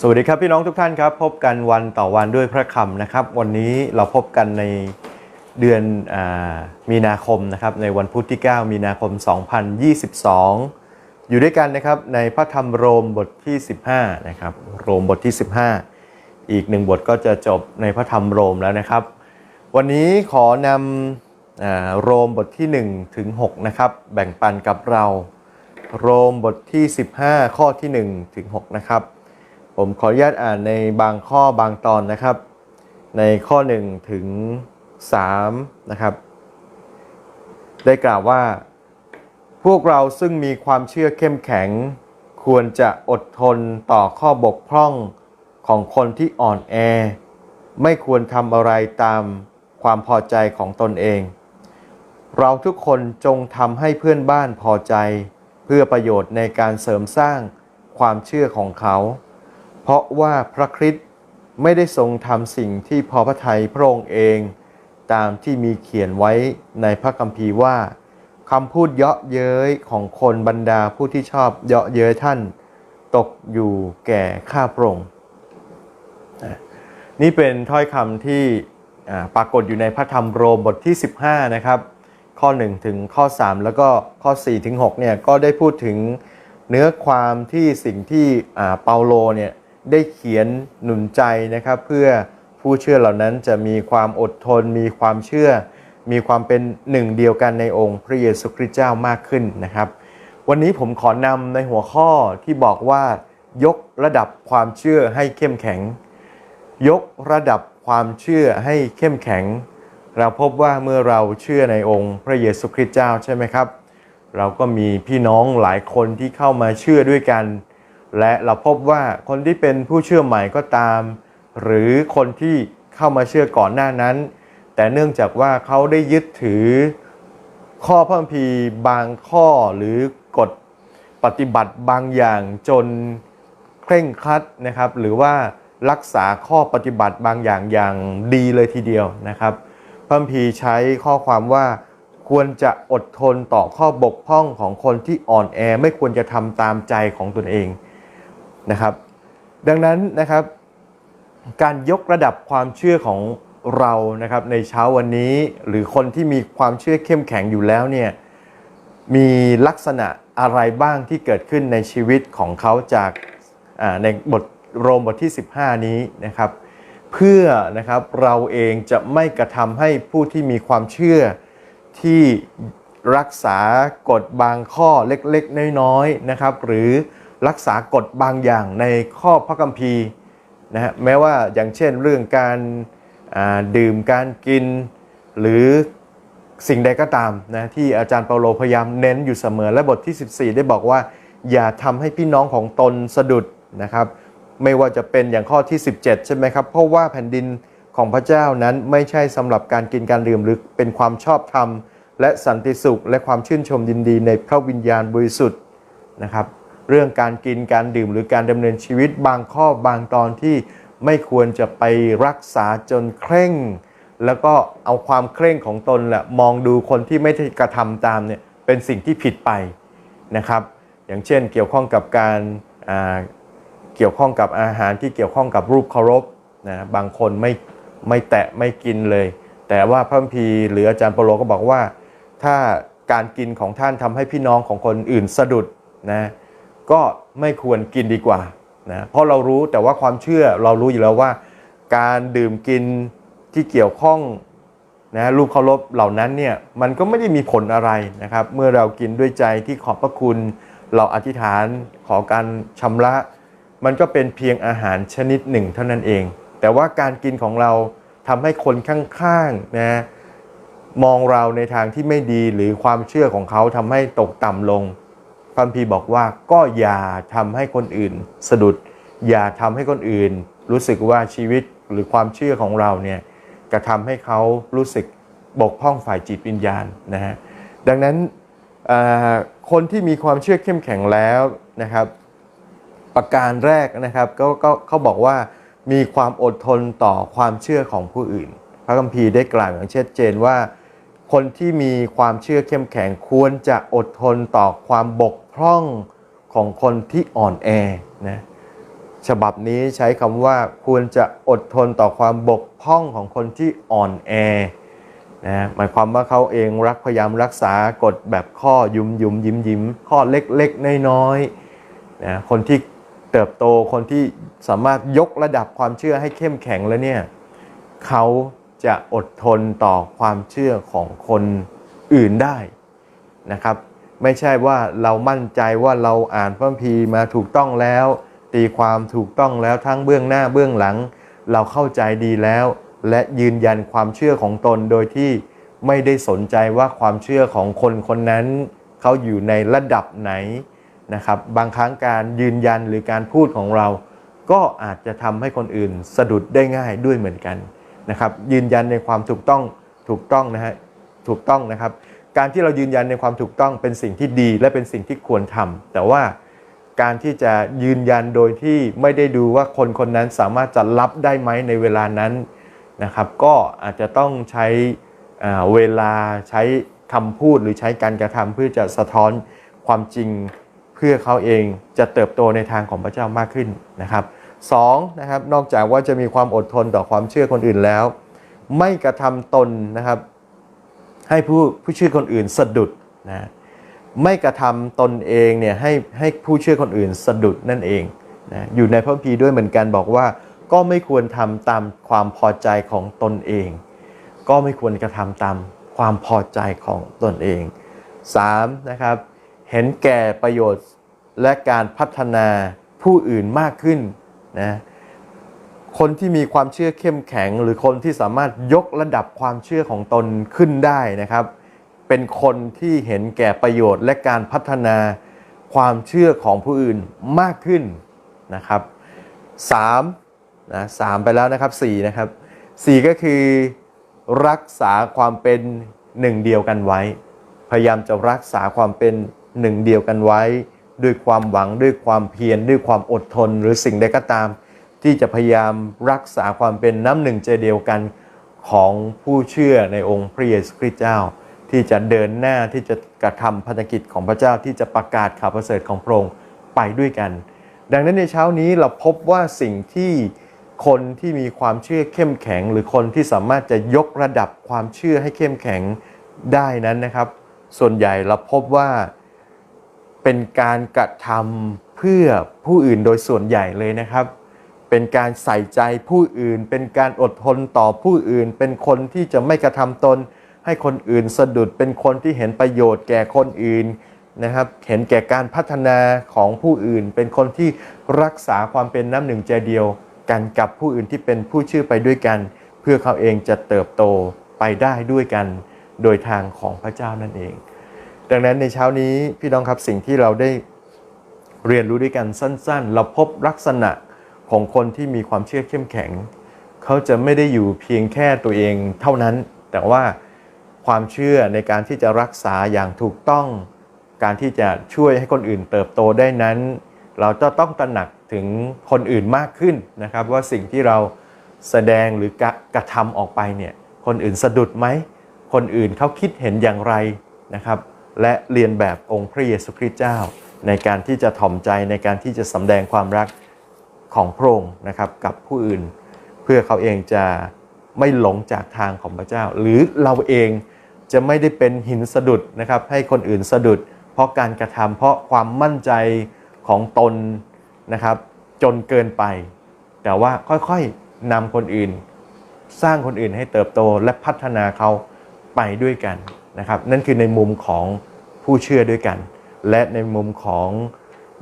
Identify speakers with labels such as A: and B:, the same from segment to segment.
A: สวัสดีครับพี่น้องทุกท่านครับ พบกันวันต่อวันด้วยพระคำนะครับ วันนี้เราพบกันในเดือนอมีนาคมนะครับ ในวันพุธที่ 9 มีนาคม 2022 อยู่ด้วยกันนะครับในพระธรรมโรมบทที่ 15นะครับโรมบทที่ 15 อีกหนึ่งบทก็จะจบในพระธรรมโรมแล้วนะครับ วันนี้ขอนำอโรมบทที่ 1 ถึง 6 นะครับ แบ่งปันกับเรา โรมบทที่ 15 ข้อที่ 1 ถึง 6 นะครับ ผมขออนุญาตอ่านในบางข้อบางตอนนะครับ ในข้อ 1 ถึง 3 นะครับ ได้กล่าวว่า พวกเราซึ่งมีความเชื่อเข้มแข็ง ควรจะอดทนต่อข้อบกพร่องของคนที่อ่อนแอ ไม่ควรทำอะไรตามความพอใจของตนเอง เราทุกคนจงทำให้เพื่อนบ้านพอใจ เพื่อประโยชน์ในการเสริมสร้างความเชื่อของเขา เพราะว่าพระคริสต์ไม่ได้ทรงทำสิ่งที่พอพระทัยพระองค์เอง ตามที่มีเขียนไว้ในพระคัมภีร์ว่าคำพูดเยาะเย้ยของคนบรรดาผู้ที่ชอบเยาะเย้ยท่าน ตกอยู่แก่ข้าพระองค์นี่เป็นถ้อยคำที่ปรากฏอยู่ในพระธรรมโรมบทที่ 15 นะครับ ข้อ 1 ถึงข้อ 3 แล้วก็ข้อ 4 ถึง6เนี่ยก็ได้พูดถึงเนื้อความที่สิ่งที่เปาโลเนี่ย ได้เขียนหนุนใจนะครับ เพื่อผู้เชื่อเหล่านั้นจะมีความอดทน มีความเชื่อ มีความเป็นหนึ่งเดียวกันในองค์พระเยซูคริสต์เจ้ามากขึ้นนะครับ วันนี้ผมขอนำในหัวข้อที่บอกว่ายกระดับความเชื่อให้เข้มแข็ง ยกระดับความเชื่อให้เข้มแข็ง เราพบว่าเมื่อเราเชื่อในองค์พระเยซูคริสต์เจ้าใช่ไหมครับ เราก็มีพี่น้องหลายคนที่เข้ามาเชื่อด้วยกัน และเราพบว่าคนที่เป็นผู้เชื่อใหม่ก็ตาม หรือคนที่เข้ามาเชื่อก่อนหน้านั้น แต่เนื่องจากว่าเขาได้ยึดถือข้อพระคัมภีร์บางข้อหรือกฎปฏิบัติบางอย่างจนเคร่งครัดนะครับ หรือว่ารักษาข้อปฏิบัติบางอย่างอย่างดีเลยทีเดียวนะครับพระคัมภีร์ใช้ข้อความว่าควรจะอดทนต่อข้อบกพร่องของคนที่อ่อนแอไม่ควรจะทำตามใจของตนเอง นะครับ ดังนั้นนะครับ การยกระดับความเชื่อของเรานะครับในเช้าวันนี้หรือคนที่มีความเชื่อเข้มแข็งอยู่แล้วเนี่ยมีลักษณะอะไรบ้างที่เกิดขึ้นในชีวิตของเขาจากในบทโรมบทที่ 15 นี้นะครับ เพื่อนะครับเราเองจะไม่กระทำให้ผู้ที่มีความเชื่อที่รักษากฎบางข้อเล็กๆ น้อยๆนะครับ หรือ รักษากฎบางอย่างในข้อพระคัมภีร์นะฮะแม้ว่าอย่างเช่นเรื่องการดื่มการกิน หรือสิ่งใดก็ตามนะที่อาจารย์เปาโลพยายามเน้นอยู่เสมอและบทที่ 14 ได้บอกว่า อย่าทำให้พี่น้องของตนสะดุดนะครับไม่ว่าจะเป็นอย่างข้อที่ 17 ใช่ไหมครับ เพราะว่าแผ่นดินของพระเจ้านั้นไม่ใช่สำหรับการกินการดื่มหรือเป็นความชอบธรรม และสันติสุข และความชื่นชมยินดีในพระวิญญาณบริสุทธิ์นะครับ เรื่องการกินการดื่มหรือการดำเนินชีวิตบางข้อบางตอนที่ไม่ควรจะไปรักษาจนเคร่ง แล้วก็เอาความเคร่งของตนแหละมองดูคนที่ไม่ได้กระทำตามเนี่ยเป็นสิ่งที่ผิดไปนะครับ อย่างเช่นเกี่ยวข้องกับการเกี่ยวข้องกับอาหารที่เกี่ยวข้องกับรูปเคารพนะบางคนไม่ไม่แตะไม่กินเลย แต่ว่าพระคัมภีร์หรืออาจารย์เปโลก็บอกว่า ถ้าการกินของท่านทำให้พี่น้องของคนอื่นสะดุดนะ ก็ไม่ควรกินดีกว่านะเพราะเรารู้แต่ว่าความเชื่อเรารู้อยู่แล้วว่า การดื่มกินที่เกี่ยวข้องนะรูปเคารพเหล่านั้นเนี่ยมันก็ไม่ได้มีผลอะไรนะครับ เมื่อเรากินด้วยใจที่ขอบพระคุณ เราอธิษฐานขอการชำระ มันก็เป็นเพียงอาหารชนิดหนึ่งเท่านั้นเอง แต่ว่าการกินของเราทำให้คนข้างๆนะมองเราในทางที่ไม่ดีหรือความเชื่อของเขาทำให้ตกต่ำลง พระคัมภีบอกว่าก็อย่าทำให้คนอื่นสะดุด อย่าทำให้คนอื่น รู้สึกว่าชีวิตหรือความเชื่อของเราเนี่ยกระทำให้เขารู้สึกบกพร่องฝ่ายจิตวิญญาณนะฮะดังนั้นคนที่มีความเชื่อเข้มแข็งแล้วนะครับ ประการแรกนะครับก็ก็เขาบอกว่ามีความอดทนต่อความเชื่อของผู้อื่น พระคัมภีร์ได้กล่าวอย่างชัดเจนว่า คนที่มีความเชื่อเข้มแข็งควรจะอดทนต่อความบกพร่องของคนที่อ่อนแอนะฉบับนี้ใช้คำว่าควรจะอดทนต่อความบกพร่องของคนที่อ่อนแอนะหมายความว่าเขาเองรักพยายามรักษากฎแบบข้อยุมยุมยิ้มยิ้มข้อเล็กๆน้อยๆนะคนที่เติบโตคนที่สามารถยกระดับความเชื่อให้เข้มแข็งแล้วเนี่ยเขา จะอดทนต่อความเชื่อของคนอื่นได้นะครับ ไม่ใช่ว่าเรามั่นใจว่าเราอ่านพระคัมภีร์มาถูกต้องแล้ว ตีความถูกต้องแล้วทั้งเบื้องหน้าเบื้องหลัง เราเข้าใจดีแล้ว และยืนยันความเชื่อของตนโดยที่ไม่ได้สนใจว่าความเชื่อของคนคนนั้นเขาอยู่ในระดับไหนนะครับ บางครั้งการยืนยันหรือการพูดของเรา ก็อาจจะทำให้คนอื่นสะดุดได้ง่ายด้วยเหมือนกัน นะครับยืนยันในความถูกต้องถูกต้องนะฮะถูกต้องนะครับ การที่เรายืนยันในความถูกต้องเป็นสิ่งที่ดีและเป็นสิ่งที่ควรทำแต่ว่าการที่จะยืนยันโดยที่ไม่ได้ดูว่าคนคนนั้นสามารถจะรับได้ไหมในเวลานั้นนะครับ ก็อาจจะต้องใช้เวลาใช้คำพูดหรือใช้การกระทำเพื่อจะสะท้อนความจริงเพื่อเขาเองจะเติบโตในทางของพระเจ้ามากขึ้นนะครับ สองนะครับนอกจากว่าจะมีความอดทนต่อความเชื่อคนอื่นแล้ว ไม่กระทำตนนะครับ ให้ผู้ผู้เชื่อคนอื่นสะดุดนะไม่กระทำตนเองเนี่ยให้ให้ผู้เชื่อคนอื่นสะดุดนั่นเองนะอยู่ในพระคัมภีร์ด้วยเหมือนกันบอกว่า ก็ไม่ควรทำตามความพอใจของตนเอง ก็ไม่ควรกระทำตามความพอใจของตนเอง 3. นะครับเห็นแก่ประโยชน์และการพัฒนาผู้อื่นมากขึ้น นะคนที่มีความเชื่อเข้มแข็ง หรือคนที่สามารถยกระดับความเชื่อของตนขึ้นได้นะครับ เป็นคนที่เห็นแก่ประโยชน์และการพัฒนาความเชื่อของผู้อื่นมากขึ้นนะครับ3นะสามไปแล้วนะครับ4นะครับ4ก็คือรักษาความเป็นหนึ่งเดียวกันไว้ พยายามจะรักษาความเป็นหนึ่งเดียวกันไว้ ด้วยความหวังด้วยความเพียรด้วยความอดทน หรือสิ่งใดก็ตาม ที่จะพยายามรักษาความเป็นน้ำหนึ่งใจเดียวกันของผู้เชื่อในองค์พระเยซูคริสต์เจ้า ที่จะเดินหน้าที่จะกระทำพันธกิจของพระเจ้าที่จะประกาศข่าวประเสริฐของพระองค์ไปด้วยกัน ดังนั้นในเช้านี้เราพบว่าสิ่งที่คนที่มีความเชื่อเข้มแข็ง หรือคนที่สามารถจะยกระดับความเชื่อให้เข้มแข็งได้นั้นนะครับ ส่วนใหญ่เราพบว่า เป็นการกระทำเพื่อผู้อื่นโดยส่วนใหญ่เลยนะครับ เป็นการใส่ใจผู้อื่น เป็นการอดทนต่อผู้อื่น เป็นคนที่จะไม่กระทำตน ให้คนอื่นสะดุด เป็นคนที่เห็นประโยชน์แก่คนอื่นนะครับ เห็นแก่การพัฒนาของผู้อื่น เป็นคนที่รักษาความเป็นน้ำหนึ่งใจเดียวกันกับผู้อื่นที่เป็นผู้เชื่อไปด้วยกัน เพื่อเขาเองจะเติบโตไปได้ด้วยกัน โดยทางของพระเจ้านั่นเอง ดังนั้นในเช้านี้พี่น้องครับสิ่งที่เราได้เรียนรู้ด้วยกันสั้นๆ เราพบลักษณะของคนที่มีความเชื่อเข้มแข็ง เขาจะไม่ได้อยู่เพียงแค่ตัวเองเท่านั้น แต่ว่าความเชื่อในการที่จะรักษาอย่างถูกต้อง การที่จะช่วยให้คนอื่นเติบโตได้นั้น เราจะต้องตระหนักถึงคนอื่นมากขึ้นนะครับ ว่าสิ่งที่เราแสดงหรือกระกระทำออกไปเนี่ยคนอื่นสะดุดไหม คนอื่นเขาคิดเห็นอย่างไรนะครับ และเรียนแบบองค์พระเยซูคริสต์เจ้า ในการที่จะถ่อมใจในการที่จะสำแดงความรักของพระองค์นะครับกับผู้อื่น เพื่อเขาเองจะไม่หลงจากทางของพระเจ้า หรือเราเองจะไม่ได้เป็นหินสะดุดนะครับให้คนอื่นสะดุด เพราะการกระทำเพราะความมั่นใจของตนนะครับจนเกินไป แต่ว่าค่อยๆนำคนอื่น สร้างคนอื่นให้เติบโตและพัฒนาเขาไปด้วยกัน นะครับนั่นคือในมุมของผู้เชื่อด้วยกัน และในมุมของ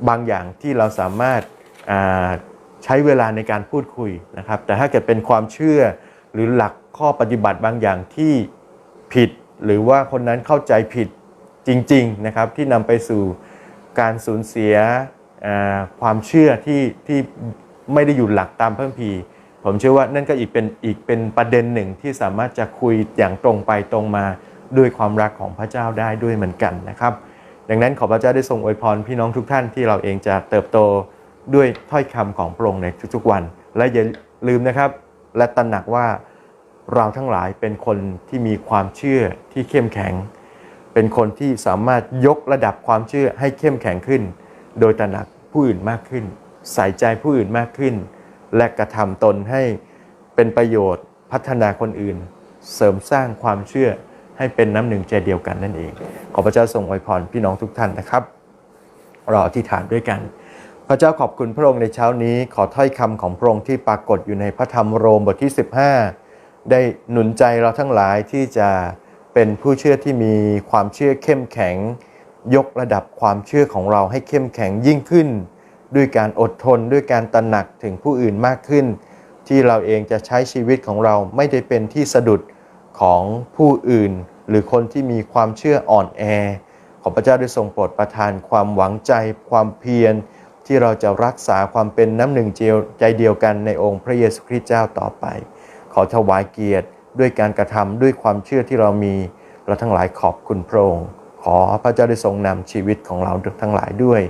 A: บางอย่างที่เราสามารถใช้เวลาในการพูดคุยนะครับ แต่ถ้าเกิดเป็นความเชื่อหรือหลักข้อปฏิบัติบางอย่างที่ผิด หรือว่าคนนั้นเข้าใจผิดจริงๆนะครับที่นำไปสู่การสูญเสียความเชื่อที่ที่ไม่ได้อยู่หลักตามพระคัมภีผมเชื่อว่านั่นก็อีกเป็นอีกเป็นประเด็นหนึ่งที่สามารถจะคุยอย่างตรงไปตรงมา ด้วยความรักของพระเจ้าได้ด้วยเหมือนกันนะครับ ดังนั้นขอพระเจ้าได้ทรงอวยพรพี่น้องทุกท่านที่เราเองจะเติบโตด้วยถ้อยคำของพระองค์ในทุกๆวัน และอย่าลืมนะครับ และตระหนักว่าเราทั้งหลายเป็นคนที่มีความเชื่อที่เข้มแข็ง เป็นคนที่สามารถยกระดับความเชื่อให้เข้มแข็งขึ้น โดยตระหนักผู้อื่นมากขึ้น ใส่ใจผู้อื่นมากขึ้น และกระทำตนให้เป็นประโยชน์พัฒนาคนอื่น เสริมสร้างความเชื่อ ให้เป็นน้ำหนึ่งใจเดียวกันนั่นเอง ขอพระเจ้าทรงอวยพรพี่น้องทุกท่านนะครับเราอธิษฐานด้วยกัน พระเจ้าขอบคุณพระองค์ในเช้านี้ ขอถ้อยคำของพระองค์ที่ปรากฏอยู่ในพระธรรมโรมบทที่ 15 ได้หนุนใจเราทั้งหลายที่จะเป็นผู้เชื่อที่มีความเชื่อเข้มแข็ง ยกระดับความเชื่อของเราให้เข้มแข็งยิ่งขึ้น ด้วยการอดทนด้วยการตระหนักถึงผู้อื่นมากขึ้น ที่เราเองจะใช้ชีวิตของเราไม่ได้เป็นที่สะดุด ของผู้อื่น หรือคนที่มีความเชื่ออ่อนแอ ขอพระเจ้าได้ทรงโปรดประทานความหวังใจ ความเพียร ที่เราจะรักษาความเป็นน้ำหนึ่งเจียวใจเดียวกันในองค์พระเยซูคริสต์เจ้าต่อไป ขอถวายเกียรติด้วยการกระทำด้วยความเชื่อที่เรามีเราทั้งหลายขอบคุณพระองค์ขอพระเจ้าได้ทรงนำชีวิตของเราทั้งหลายด้วย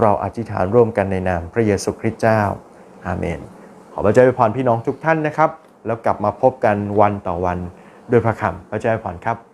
A: เราอธิษฐานร่วมกันในนามพระเยซูคริสต์เจ้า อาเมน ขอพระเจ้าอวยพรพี่น้องทุกท่านนะครับ แล้วกลับมาพบกันวันต่อวัน ด้วยพระคำพระเจ้าอวยพรครับ